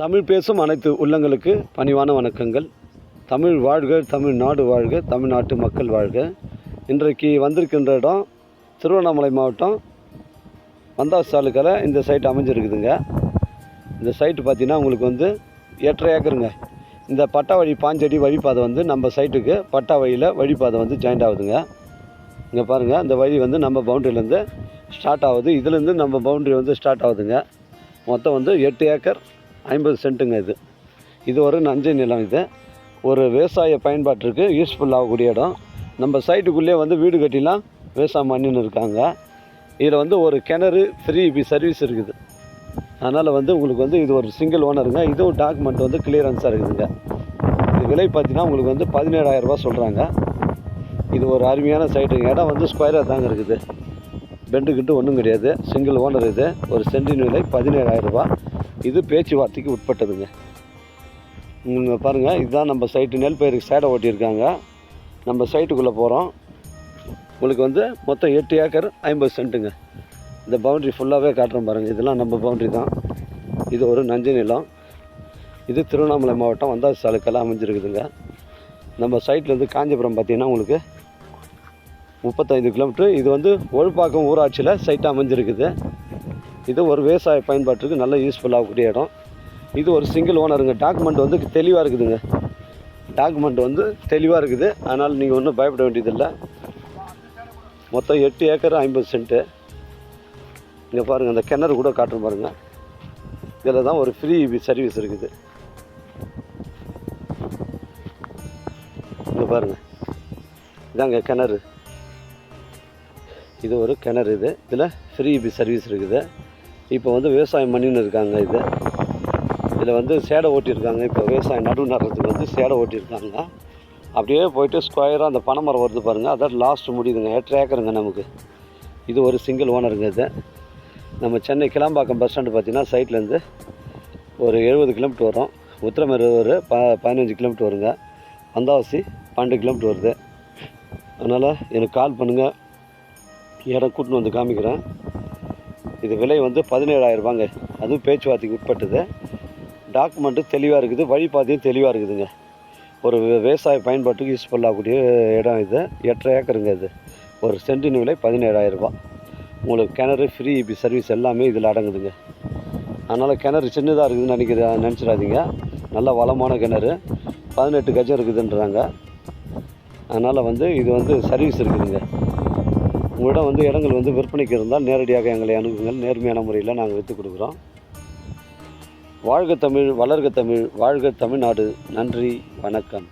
தமிழ் பேசும் அனைத்து உள்ளங்களுக்கு பணிவான வணக்கங்கள். தமிழ் வாழ்க தமிழ் நாடு வாழ்க தமிழ்நாட்டு மக்கள் வாழ்க. இன்றைக்கு வந்திருக்கின்ற இடம் திருவண்ணாமலை மாவட்டம். வந்தாஸ் தாலுக்கில் இந்த சைட் அமைஞ்சிருக்குதுங்க. இந்த சைட்டு பார்த்தீங்கன்னா உங்களுக்கு வந்து எட்டரை ஏக்கருங்க. இந்த பட்டா வழி பாஞ்சடி வழிப்பாதை வந்து நம்ம சைட்டுக்கு பட்டா வழியில் வழிப்பாதை வந்து ஜாயிண்ட் ஆகுதுங்க. இங்கே பாருங்கள் இந்த வழி வந்து நம்ம பவுண்டரியிலேருந்து ஸ்டார்ட் ஆகுது. இதுலேருந்து நம்ம பவுண்டரி வந்து ஸ்டார்ட் ஆகுதுங்க. மொத்தம் வந்து எட்டு ஏக்கர். ஐம்பது சென்ட்டுங்க இது. இது ஒரு நஞ்சை நிலம் இது. ஒரு விவசாய பயன்பாட்டிற்கு யூஸ்ஃபுல் ஆகக்கூடிய இடம். நம்ம சைட்டுக்குள்ளே வந்து வீடு கட்டிலாம் விவசாயம் பண்ணின்னு இருக்காங்க. இதில் வந்து ஒரு கிணறு ஃப்ரீ பி சர்வீஸ் இருக்குது. அதனால் வந்து உங்களுக்கு வந்து இது ஒரு சிங்கிள் ஓனருங்க இதுவும் டாக்குமெண்ட் வந்து கிளியரன்ஸாக இருக்குதுங்க. இது விலை பார்த்தீங்கன்னா உங்களுக்கு வந்து பதினேழாயிரரூபா சொல்கிறாங்க இது ஒரு அருமையான சைட்டுங்க இடம் வந்து ஸ்கொயராக தாங்க இருக்குது. பெண்டு கிட்டு ஒன்றும் கிடையாது. சிங்கிள் ஓனர் இது. ஒரு சென்டின் விலை பதினேழாயிரரூபா இது பேச்சுவார்த்தைக்கு உட்பட்டதுங்க. பாருங்கள் இதுதான் நம்ம சைட்டு நெல் பயிருக்கு சேடை ஓட்டியிருக்காங்க. நம்ம சைட்டுக்குள்ளே போகிறோம் உங்களுக்கு வந்து மொத்தம் எட்டு ஏக்கர் ஐம்பது சென்ட்டுங்க. இந்த பவுண்ட்ரி ஃபுல்லாகவே காட்டுறோம் பாருங்கள் இதெல்லாம் நம்ம பவுண்ட்ரி தான். இது ஒரு நஞ்சு நிலம். இது திருவண்ணாமலை மாவட்டம் வந்தாஸ் சாலுக்கெல்லாம் அமைஞ்சிருக்குதுங்க. நம்ம சைட்லேருந்து காஞ்சிபுரம் பார்த்திங்கன்னா உங்களுக்கு முப்பத்தைந்து கிலோமீட்டர் இது வந்து ஒழுப்பாக்கம் ஊராட்சியில் சைட்டாக அமைஞ்சிருக்குது. இது ஒரு விவசாய பயன்பாட்டுக்கு நல்ல யூஸ்ஃபுல்லாகக்கூடிய இடம். இது ஒரு சிங்கிள் ஓனருங்க டாக்குமெண்ட் வந்து தெளிவாக இருக்குதுங்க. டாக்குமெண்ட் வந்து தெளிவாக இருக்குது. அதனால் நீங்கள் ஒன்றும் பயப்பட வேண்டியதில்லை. மொத்தம் எட்டு ஏக்கர் ஐம்பது சென்ட்டு. இங்கே பாருங்கள் அந்த கிணறு கூட காட்டுற பாருங்கள் இதில் தான் ஒரு ஃப்ரீ சர்வீஸ் இருக்குது. இங்கே பாருங்கள் இதாங்க கிணறு. இது ஒரு கிணறு இது. இதில் ஃப்ரீ சர்வீஸ் இருக்குது. இப்போ வந்து விவசாயம் பண்ணின்னு இருக்காங்க இது. இதில் வந்து சேடை ஓட்டியிருக்காங்க. இப்போ விவசாயம் நடுவு நடுறதுக்கு வந்து சேடை ஓட்டியிருக்காங்க. அப்படியே போயிட்டு ஸ்கொயராக அந்த பனைமரம் வருது பாருங்கள் அதான் லாஸ்ட் முடியுதுங்க. எட்டு ஏக்கருங்க நமக்கு. இது ஒரு சிங்கிள் ஓனருங்க இது. நம்ம சென்னை கிளாம்பாக்கம் பஸ் ஸ்டாண்டு பார்த்திங்கன்னா சைட்லேருந்து ஒரு எழுபது கிலோமீட்டர் வரும். உத்திரமேரு ஒரு ப பதினஞ்சு கிலோமீட்டர் வருங்க. வந்தாவாசி பன்னெண்டு கிலோமீட்டர் வருது. அதனால் எனக்கு கால் பண்ணுங்கள் இடம் கூட்டின்னு வந்து காமிக்கிறேன். இது விலை வந்து பதினேழாயிரரூபாங்க. அதுவும் பேச்சுவார்த்தைக்கு உட்பட்டது. டாக்குமெண்ட்டு தெளிவாக இருக்குது. வழிபாதையும் தெளிவாக இருக்குதுங்க. ஒரு விவசாய பயன்பாட்டுக்கு யூஸ் பண்ணக்கூடிய இடம் இது. எட்டரை ஏக்கருங்க இது. ஒரு சென்டின் விலை பதினேழாயிரரூபா. உங்களுக்கு கிணறு ஃப்ரீ இபி சர்வீஸ் எல்லாமே இதில் அடங்குதுங்க. அதனால் கிணறு சின்னதாக இருக்குதுன்னு நினைக்கிற நினச்சிடாதீங்க. நல்ல வளமான கிணறு. பதினெட்டு கஜம் இருக்குதுன்றாங்க. அதனால் வந்து இது வந்து சர்வீஸ் இருக்குதுங்க. உங்களிடம் வந்து இடங்கள் வந்து விற்பனைக்கு இருந்தால் நேரடியாக எங்களை அணுகுங்கள். நேர்மையான முறையில் நாங்கள் விற்று கொடுக்குறோம். வாழ்க தமிழ் வளர்க தமிழ் வாழ்க தமிழ்நாடு. நன்றி வணக்கம்.